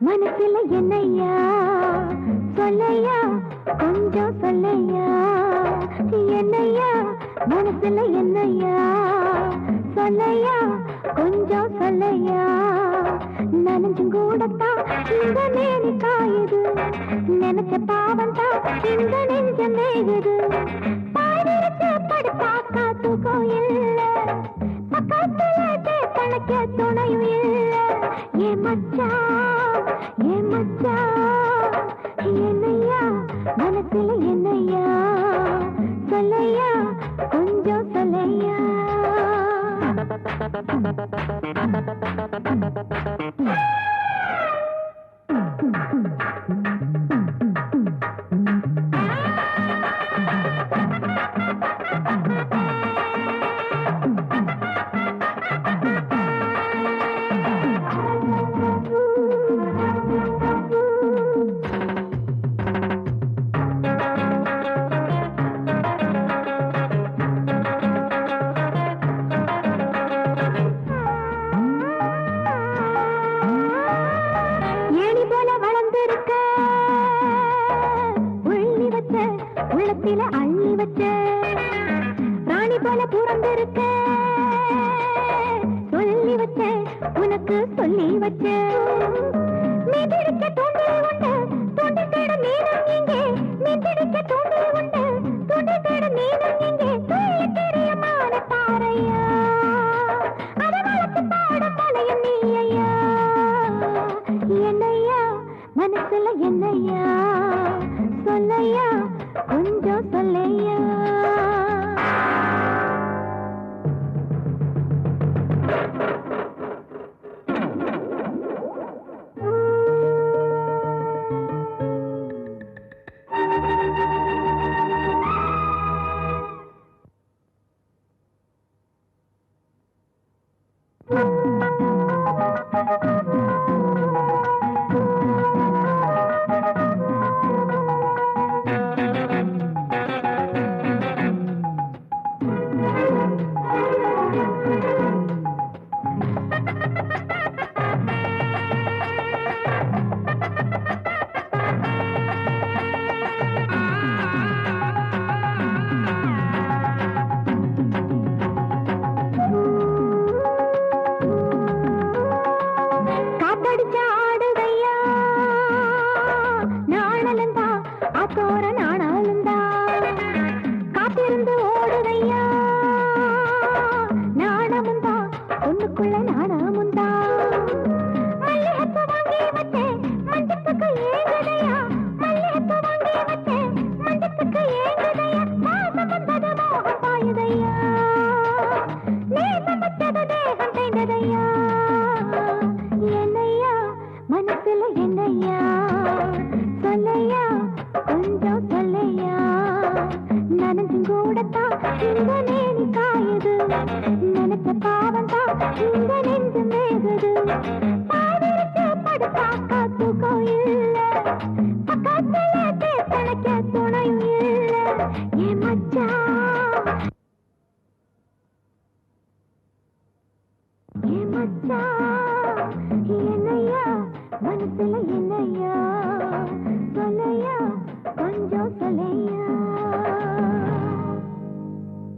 மனசில என்னையா? சொல்லையா? கொஞ்சம் சொல்லையா? என்னையா? மனசுல என்னையா? சொல்லையா? கொஞ்சம் சொல்லையா? நனைஞ்சும் கூடத்தான் இந்த நேரி காயுது. நினைச்ச பாவம் தான் இந்த நெஞ்சம் மேகுது பாடிருச்சு படுத்தாக்கா தூக்கம் இல்ல பக்கத்துல கணக்க கழுத்தில அள்ளி வச்ச. ராணி போல பிறந்திருக்க. சொல்லி வச்ச உனக்கு சொல்லி வச்ச. மீதிருக்க மாசம் வந்தது மோகம் பாயுதையா? நேசம் வச்சது தேகம் தேய்ந்ததையா? மனசுல என்னையா சொல்லையா கொஞ்சம் சொல்லையா.